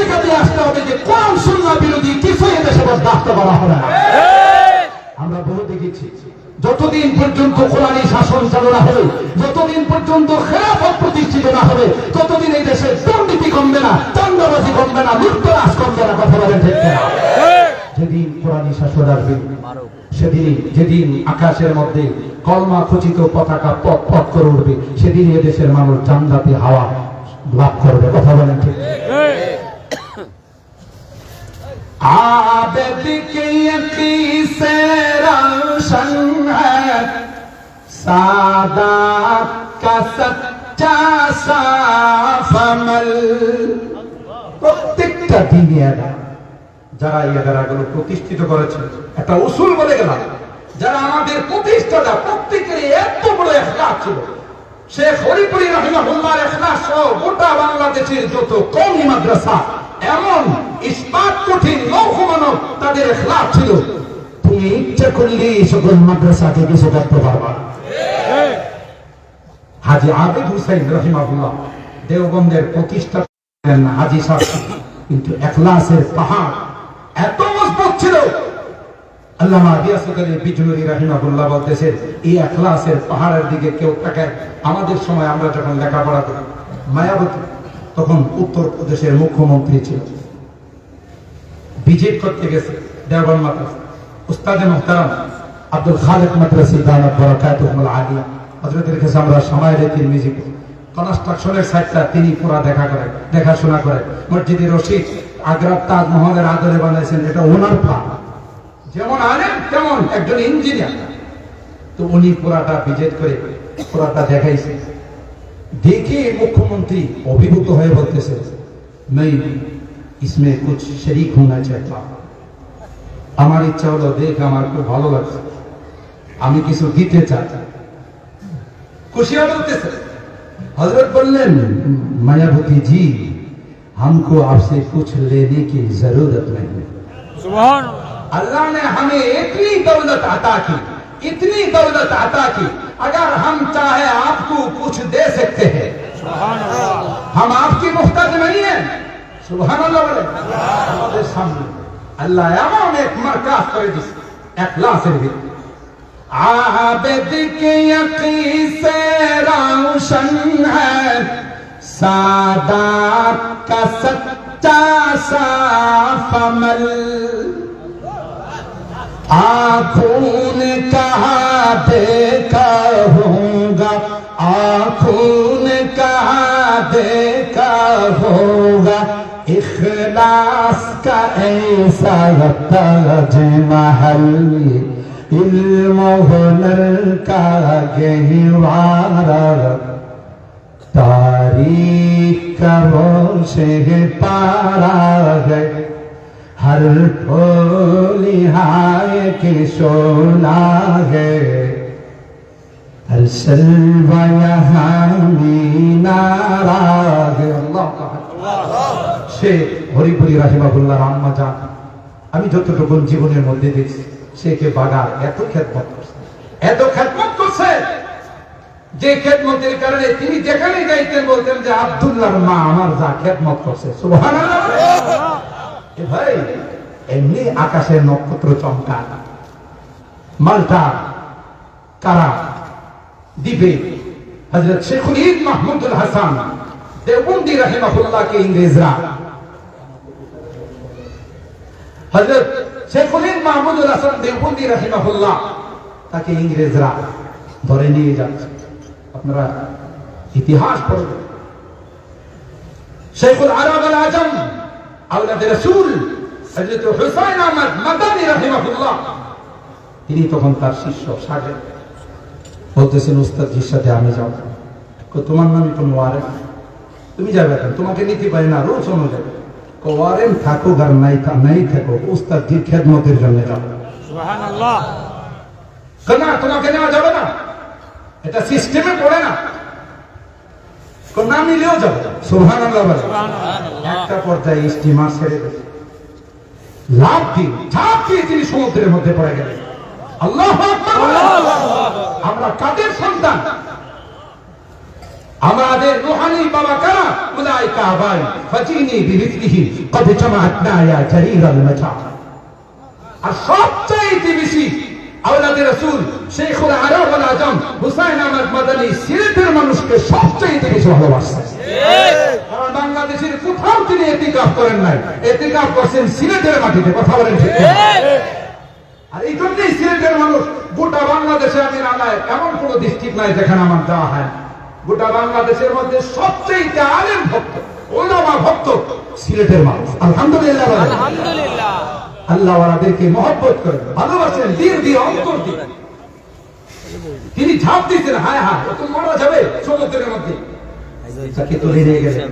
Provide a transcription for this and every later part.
মস্তিকা দিয়ে আসতে হবে যে কোন সুন্না বিরোধী কিছুই এদেশে বরদাস্ত করা হবে না। আমরা বহু দেখেছি। যতদিন পর্যন্ত কোরআনী শাসন চালু না হবে, যতদিন পর্যন্ত খেলাফত প্রতিষ্ঠিত না হবে, ততদিন এই দেশে দুর্নীতি কমবে না চান্দাবাজি কমবে না, লুটতরাজ কমবে না, কথা বলেন ঠিক কিনা? যেদিন কোরআনী শাসন আসবে, সেদিন, যেদিন আকাশের মধ্যে কলমা খচিত পতাকা পথ পথ করে উঠবে সেদিন এদেশের মানুষ জান্নাতি হাওয়া লাভ করবে, কথা বলেন ঠিক आबद के यकी से रोशन है सादात का सच्चा साफ अमल প্রত্যেকটা দিনে এরা যারা এই এদারাগুলো প্রতিষ্ঠিত করেছে একটা উসুল বলে গেলাম যারা আমাদের প্রতিষ্ঠাতা প্রত্যেকের এত বড় এখলাস ছিল শেখ হরিপুরি রহিমাহুল্লাহর এখলাস সহ গোটা বাংলাদেশের যত কওমি মাদ্রাসা, এমন ইস্পাত কঠিন লৌহমানব তাদের এখলাস ছিল তুমি ইচ্ছা করলে সকল মাদ্রাসাকে কিছু করতে পারবা। হাজি আবেদ হুসাইন রহিমাহুল্লাহ দেওবন্দের প্রতিষ্ঠা হাজি সাহেব কিন্তু এখলাসের পাহাড় এত মজবুত ছিল পাহাড়ের দিকে কেউ আমাদের সময় আমরা যখন মায়াবতী, তখন উত্তর প্রদেশের মুখ্যমন্ত্রী ছিল ভিজিট করতে গেছে, দেওবন্দ মাদ্রাসা। উস্তাদে মোহতারাম আব্দুল খালেক মাদ্রাসি দানাত বরাকাতুহুল আলিয়া। হযরতের কাছে আমরা সাইটটা তিনি পুরা দেখা করে, দেখাশোনা করে। মসজিদে রশিদ আগ্রার তাজমহলের আদরে বানাইছেন, এটা ওনার প্ল্যান যেমন আনেন তেমন একজন ইঞ্জিনিয়ার তো উনি পুরাটা ভিজিট করে পুরাটা দেখাইছে দেখে মুখ্যমন্ত্রী অভিভূত হয়ে বলতেছে নেই इसमें कुछ शरीक होना चाहिए আমার ইচ্ছা হলো দেখ আমার খুব ভালো লাগছে আমি কিছু দিতে চাই খুশিয়া বলতেছে हजरत बोललेन मायावती जी हमको आपसे कुछ लेने की जरूरत नहीं सुभान اللہ نے ہمیں اتنی دولت عطا کی اتنی دولت عطا کی۔ اگر ہم چاہے آپ کو کچھ دے سکتے ہیں۔ سبحان اللہ۔ ہم آپ کی محتاج نہیں ہیں۔ سبحان اللہ بولے اللہ۔ یامون ایک مرکز کرے جس اخلاص ہے۔ عابد کی یقین سے روشن ہے۔ سادات کا سچا صاف عمل۔ आंखों ने कहा देखा होगा आंखों ने कहा देखा होगा इखलास का ऐसा ताज महल इल्म हुनर का गहवारा तारीख का वो से पारा है हर ठोली हाय की सोना है हर सलवा यहाँ मीनारा है अल्लाह সে হরিপুরি রাহিমাবুল্লাহ রাম্মা যান আমি যতটুকু জীবনের মধ্যে দেখছি সে কে বাগার এত খেদমত করছে এত খেদমত করছে যে খেদমতের কারণে তিনি যেখানে যাইতেন বলতেন যে আব্দুল্লাহর মা আমার যা খেদমত করছে সুবহানাল্লাহ এ ভাই, এমনি নক্ষত্র চমকা কারা? হজরত মাহমুদুল হাসান রাহিমাহুল্লাহকে ইংরেজরা। হজরত মাহমুদুল হাসান রাহিমাহুল্লাহ তাকে ইংরেজরা ধরে নিয়ে যাচ্ছে। আপনারা ইতিহাস পড়বেন। শেখুল আরব আল আজম আল্লাহ রসুল তিনি তখন তার শিষ্য সাহেব বলতেছেন উস্তাদজির সাথে আমি যাও তোমার নাম তো ওয়ারেন। তুমি যাবে এখন? তোমাকে নিতে পারি না রোজ অনুযায়ী ওয়ারেন থাকুক আর নাই নাই থাকো। উস্তাদজির খেদমতের জন্য যাও না তোমাকে নেওয়া যাবে না। এটা সিস্টেমে পড়ে না। না একটা পর্যায়ে স্টিমার ছেড়ে লাভ দিয়ে ঝাঁপ দিয়ে তিনি সমুদ্রের মধ্যে পড়ে গেলেন। আল্লাহ আমরা কাদের সন্তান? আমাদের রোহানি বাবা কারা? কাবাই ফাজিনি জারিরাল মাজা আর সবচেয়ে বেশি আওলাদে রাসূল শেখুল আরব আল আজম হুসাইন আহমদ মানুষকে সবচাইতে বেশি ভালোবাসতেন কারণ বাংলাদেশের কোথাও তিনি এতিকাফ করেন নাই। এতিকাফ করছেন সিলেটের মাটিতে কথা বলেন ঠিক আর এই জন্যই সিলেটের মানুষ গোটা বাংলাদেশে আমি রান্নায় এমন কোন ডিস্ট্রিক্ট নাই যেখানে আমার দেওয়া হয় গোটা বাংলাদেশের মধ্যে সবচেয়ে আলেম ভক্ত ওলামা ভক্ত সিলেটের মানুষ। আলহামদুলিল্লাহ। আলহামদুলিল্লাহ। আল্লাহ ওনাদেরকে মহব্বত করেন ভালোবাসেন দিন দিয়ে অন্তর দিয়ে তিনি ঝাঁপ দিয়েছেন হায় হায় ও তো মারা যাবে সমুদ্রের মধ্যে। তাকে তুলে নিয়ে গেলেন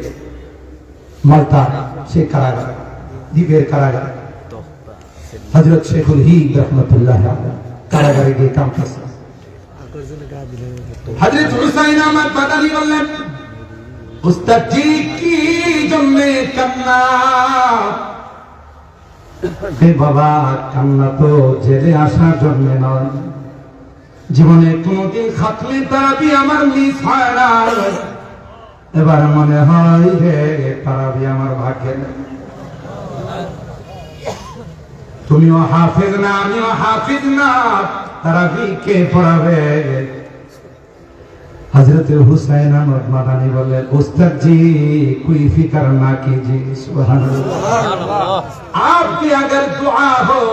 মালতা সে কারাগার দ্বীপের কারাগার। হজরত শেখুল হি রহমতুল্লাহ কারাগারে গিয়ে কাম করছেন হজরত হুসাইন আহমদ বাদানি বললেন উস্তাদ জি কি জন্যে কান্না? বাবা কান্না তো জেলে আসার জন্য নয়। জীবনে কোনদিন খাতলে তারাবি আমার মিস হয় না এবার মনে হয় রে তারাবি আমার ভাগ্যে নেই। তুমিও হাফিজ না আমিও হাফিজ না তারাবি কে পড়াবে हजरत हुसैन अहमद मदानी बोले उस्ताद जी कोई फिक्र ना कीजिए सुभान अल्लाह आपकी अगर दुआ हो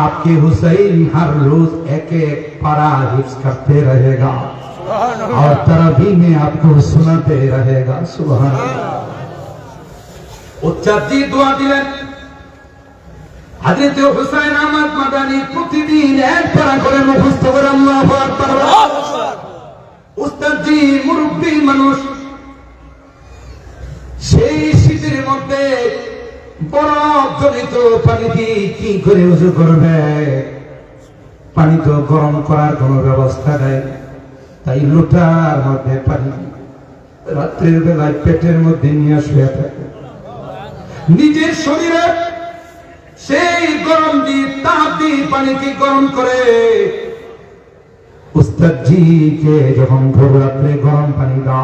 आपके हुसैन हर रोज एक एक पारा हिफ्ज करते रहेगा और तरबी में आपको सुनाते रहेगा सुभान উচ্চার জি দোয়া দিলেন হাজরত হুসাইন আহমদ মাদানি প্রতিদিন এক পারা করে মুখস্থ করে আল্লাহু আকবার উস্তাদ জি মুরব্বী মানুষ সেই শীতের মধ্যে বরফ জনিত পানি দিয়ে কি করে উজু করবে পানি তো গরম করার কোনো ব্যবস্থা নেই তাই লোটার মধ্যে পানি রাত্রের বেলায় পেটের মধ্যে নিয়ে শুয়ে থাকে নিজের শরীরে সেই গরম দিয়ে তাপ দিয়ে পানিকে গরম করে उस्ताद जी के जब हम भोर रात्रे गरम पानी दा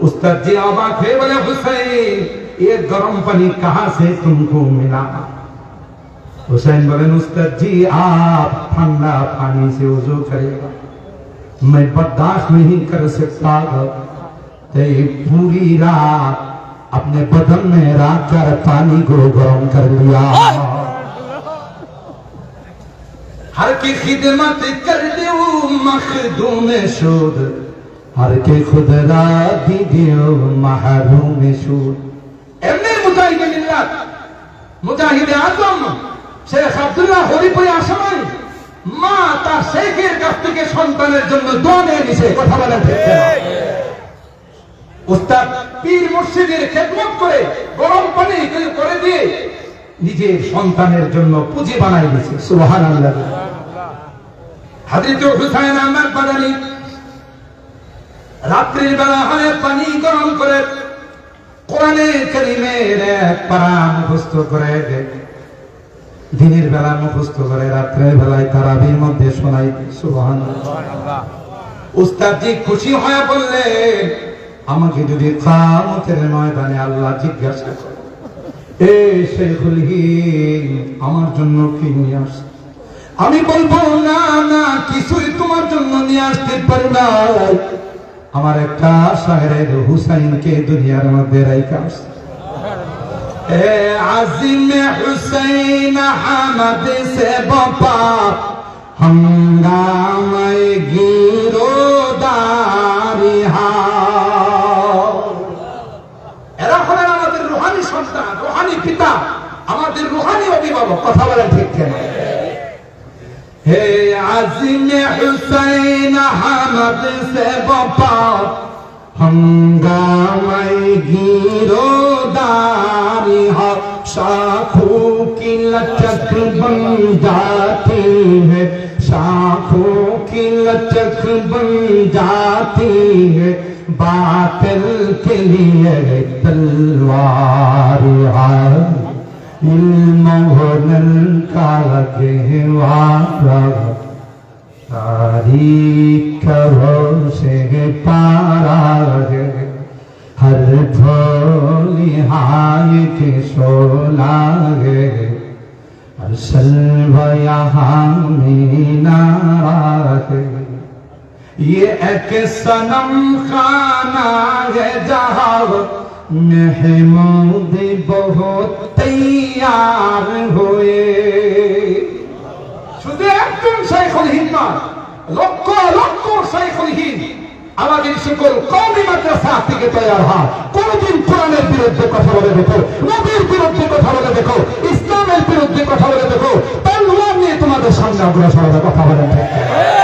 उस्ताद जी अबाक हुए बोले हुसैन ये गरम पानी कहाँ से तुमको मिला حسین بلن استاد جی آپ ٹھنڈا پانی سے وضو کرے گا۔ میں برداشت نہیں کر سکتا پوری رات اپنے بدن میں رات کر پانی کو گرم کر لیا۔ ہر کی خدمت کر دیو مخدوم شود۔ ہر کے خود را دی دیو، محروم شود۔ اے مجاہد اللہ مجاہد آزم শেখ আব্দুল্লাহ হরিপুরে আসামান মা তার শেখের কাছ থেকে সন্তানের জন্য দোয়া নিয়ে নিছে, কথা বলেন উস্তাদ পীর মুর্শিদের খেদমত করে গরম পানি করে দিয়ে নিজের সন্তানের জন্য পুঁজি বানাই দিয়েছে সুবহান আল্লাহ হাজরত হুসাইন আহমদ বাদানি রাত্রির বেলা হলে পানি গরম করে কোরআনে করিমের এক পারা মুখস্থ করে দিনের বেলা মুখস্থ করে রাত্রের বেলায় তারাবির মধ্যে শোনাই সুবহান উস্তাদজি খুশি হয়ে বললেন আমাকে যদি কামতের ময়দানে আল্লাহ জিজ্ঞাসা করে এ শেখুল আমার জন্য কি নিয়ে আস আমি বলব না না কিছুই তোমার জন্য নিয়ে আসতে পারি না। আমার একটা শাহরের হুসাইনকে দুনিয়ার মধ্যে রাইকা আসছে আজিম হুসাইন হামদ সে বাপা, হঙ্গামায় গিরো দারিহা এরা হলেন আমাদের রুহানি সন্তান, রুহানি পিতা, আমাদের রুহানি অভিভাবক, কথা বলেন ঠিক কেন? হে আজিম হুসাইন হামদ সে বাপা ہنگامے گیرو داری ہا شاخوں کی لچک بن جاتی ہے۔ شاخوں کی لچک بن جاتی ہے۔ باطل کے لیے تلوار علم ہنن کا گہوارہ سے پارا ہر کے گے سنم خانہ ہے جہاں محمود بہت تیار ہوئے۔ নয় লক্ষ লক্ষ শাইখুল হিন্দ, আমাদের সকল কৌমি মাদ্রাসা থেকে তৈরি হয় কোনদিন কোরআনের বিরুদ্ধে কথা বলে দেখো, নবীর বিরুদ্ধে কথা দেখো দেখো নিয়ে তোমাদের সামনে অগ্রসর কথা বলে ঠিক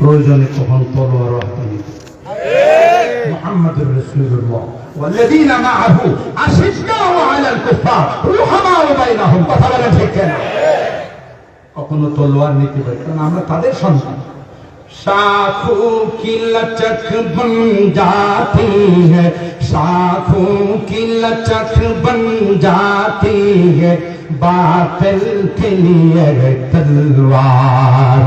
প্রয়োজনে কখন তলোয়ার হাতে নিতে محمد رسول الله والذين معه أشداء على الكفار رحماء بينهم কথা বলেন ঠিক কেন কখনো তলোয়ার নিতে পারি কারণ আমরা তাদের সন্তান शाखों की लचक बन जाती है शाखों की लचक बन जाती है बातिल के लिए तलवार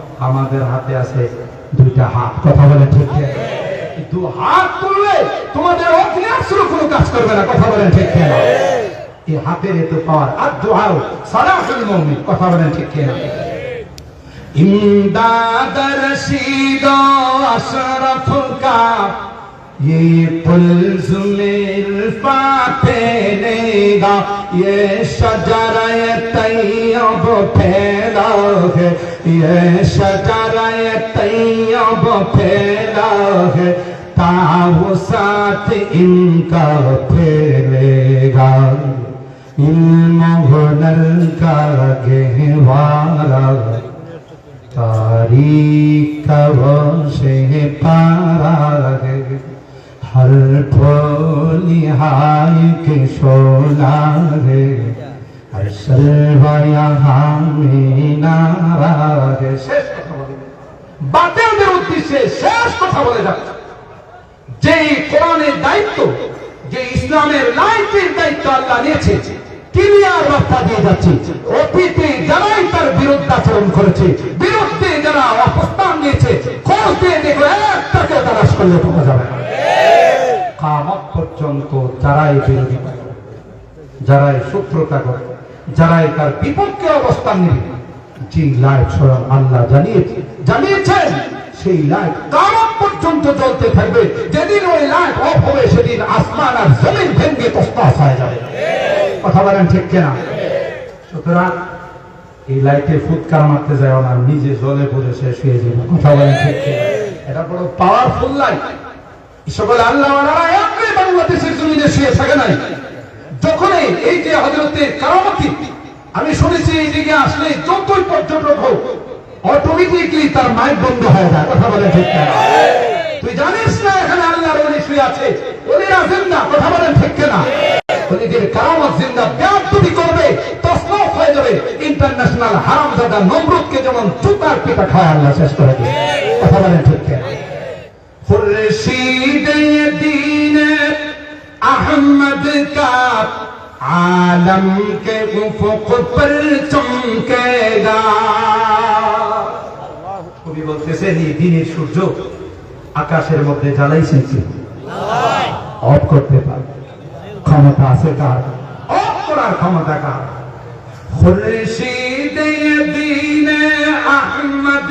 আমাদের হাতে আছে দুইটা হাত। কথা বলে ঠিক দু হাত তুললে তোমাদের অগ্নিয়াশ্রু কোনো কাজ করবে না। কথা বলেন ঠিক এই হাতের এত পাওয়ার আর দোহাও সারাহুল মৌমিন। কথা বলেন ঠিক না ইমদাদ রশিদ, আশরাফুল কা یہ پلز میں پھیلے گا۔ یہ شجر طیب پیدا ہے۔ یہ شجر طیب پیدا ہے۔ تاہو ساتھ ان کا پھیلے گا۔ علم ہنر کا گہوارا تاریخ کا وہ سے پارا ہے۔ হর্ষ নিহায় কে সোনারে হর্ষল ভায়া হামি নারে শেষ কথা বলে বাতেলদের উদ্দেশ্যে শেষ কথা বলে যাচ্ছে। যেই কোরআনের দায়িত্ব যে ইসলামের লাইফের দায়িত্ব আল্লাহ নিয়েছে, ক্লিয়ার রাস্তা দিয়ে যাচ্ছে। অতীতে যারাই তার বিরুদ্ধাচরণ করেছে, বিরুদ্ধে যারা অবস্থান নিয়েছে, খোঁজ দিয়ে দেখল একটাকেও তারা করলে পাওয়া যাবে না। কামত পর্যন্ত যারাই বিরোধিতা করে, যারাই শত্রুতা করে, যারাই তার বিপক্ষে অবস্থান নেবে যে লাইট স্বয়ং আল্লাহ জানিয়েছে, জানিয়েছেন, সেই লাইট কামত পর্যন্ত জ্বলতে থাকবে। যেদিন ওই লাইট অফ হবে, সেদিন আসমান আর জমিন ভেঙ্গে তস্তাস হয়ে যাবে। কথা বলেন ঠিক কিনা? সুতরাং এই লাইটে ফুৎকার মারতে যায় না, নিজে জলে পড়ে শেষ হয়ে যাবে। কথা বলেন ঠিক কিনা? এটা বড় পাওয়ারফুল লাইট সকল আল্লাহ বাংলাদেশের জমিনে শুয়ে থাকে নাই। এই যে হজরতের কারামতি, আমি শুনেছি এইদিকে আসলে যতই পর্যটক হোক অটোমেটিকলি তার মাইক বন্ধ হয়ে যায়। কথা বলে ঠিক না তুই জানিস না এখানে আল্লাহর শুয়ে আছে? না কথা বলেন ঠিক না অলি কারামত জিন্দা করবে তসনফ হয়ে যাবে। ইন্টারন্যাশনাল হারামজাদা নমরুদকে যেমন জুতার পিতা খায় আল্লাহ শেষ করে কথা বলেন ঠিক কেন? अहमद का आलम के उफुक पर चमकेगा কবি বলতেছেন এই দিনের সূর্য আকাশের মধ্যে জ্বালাইছেন কি অফ করতে পারে ক্ষমতা আছে কার অফ করার ক্ষমতা কার खुर्शीद दीन अहमद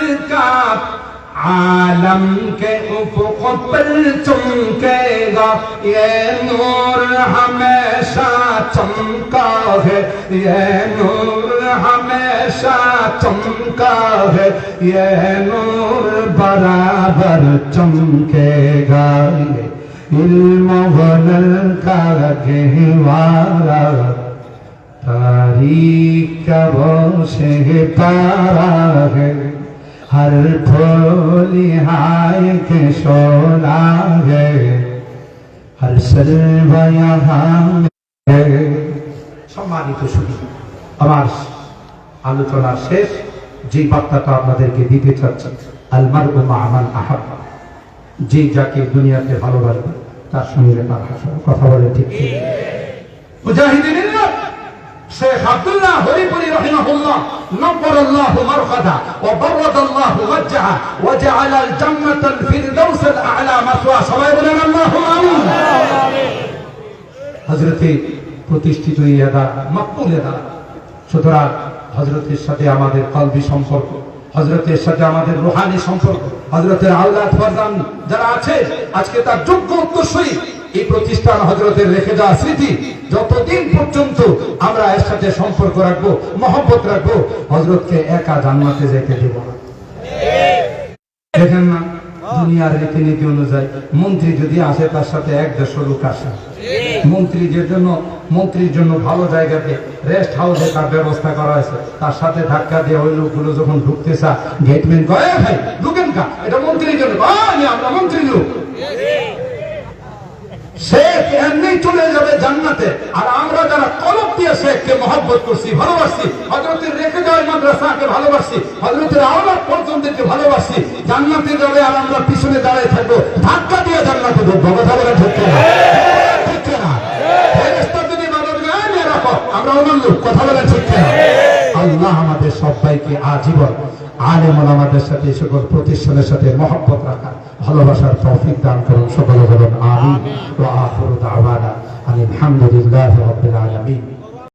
عالم کے افق پر چمکے گا، یہ نور ہمیشہ چمکا ہے، یہ نور ہمیشہ چمکا ہے، یہ نور برابر چمکے گا۔ علم ونل کا گہوارا تاریخ کا وہ سے پارا ہے۔ हर फूल हाय के सोना है हर सर्व यहाँ है সম্মানিত শুধু আমার আলোচনার শেষ যে বার্তাটা আপনাদেরকে দিতে চাচ্ছি আলমার উমা আমান আহাব্বা যে যাকে দুনিয়াতে ভালোবাসবে তার সঙ্গে তার হাসা কথা বলে ঠিক কি? শেখ আব্দুল্লাহ হরিপুরি রহিমাহুল্লাহ আল্লাহ বাররাদ আল্লাহ ওয়াজহা ওয়া জাআলা আল জান্নাতাল ফিরদাউস আল আ'লা মাসওয়া। সবাই বলেন আল্লাহুম্মা আমিন। হযরতে প্রতিষ্ঠিত এই মাকবুল এদা সুতরাং হযরতের সাথে আমাদের কলবি সম্পর্ক হযরতের সাথে আমাদের রুহানি সম্পর্ক, হযরতের আল্লাহ যারা আছে, আজকে তার যোগ্য উত্তরসূরি এই প্রতিষ্ঠান হযরতের রেখে যাওয়া স্মৃতি যতদিন পর্যন্ত আমরা এর সাথে সম্পর্ক রাখব মহব্বত রাখব হযরতকে একা জান্নাতে যেতে দেব না। দেখেন না দুনিয়ার রীতিনীতি অনুযায়ী মন্ত্রী যদি আসে তার সাথে এক দেড়শো লোক আসে। মন্ত্রীদের জন্য মন্ত্রীর জন্য ভালো জায়গাতে রেস্ট হাউসে তার ব্যবস্থা করা হয়েছে। তার সাথে ধাক্কা দিয়ে ওই লোকগুলো যখন ঢুকতে চা গেটম্যান কয় ভাই ঢুকেন কা? এটা মন্ত্রীর জন্য। "আ, আমরা মন্ত্রী লোক। শেখ এমনি চলে যাবে জান্নাতে। আর আমরা যারা কলব দিয়ে শেখকে মহব্বত করছি ভালোবাসছি হজরতের রেখে যাওয়ার মাদ্রাসাকে ভালোবাসছি হজরতের আওলাদ পর্যন্তকে ভালোবাসছি জান্নাতে যাবে আর আমরা পিছনে দাঁড়িয়ে থাকব ধাক্কা দিয়ে জান্নাতে ঢুকবো। কথা বলে ঢুকছে না ঢুকছে না ফেরেশতা যদি বাধা দিবে, "এই মেয়ে রাখো, আমরা কথা বলে না আল্লাহ আমাদের সবাইকে আজীবন আলেম আমাদের সাথে সকল প্রতিষ্ঠানের সাথে মহব্বত রাখা ভালোবাসার তৌফিক দান করুন। সকলে বলুন আমি ওয়া আখিরু দাওয়ানা আলহামদুলিল্লাহি রাব্বিল আলামিন।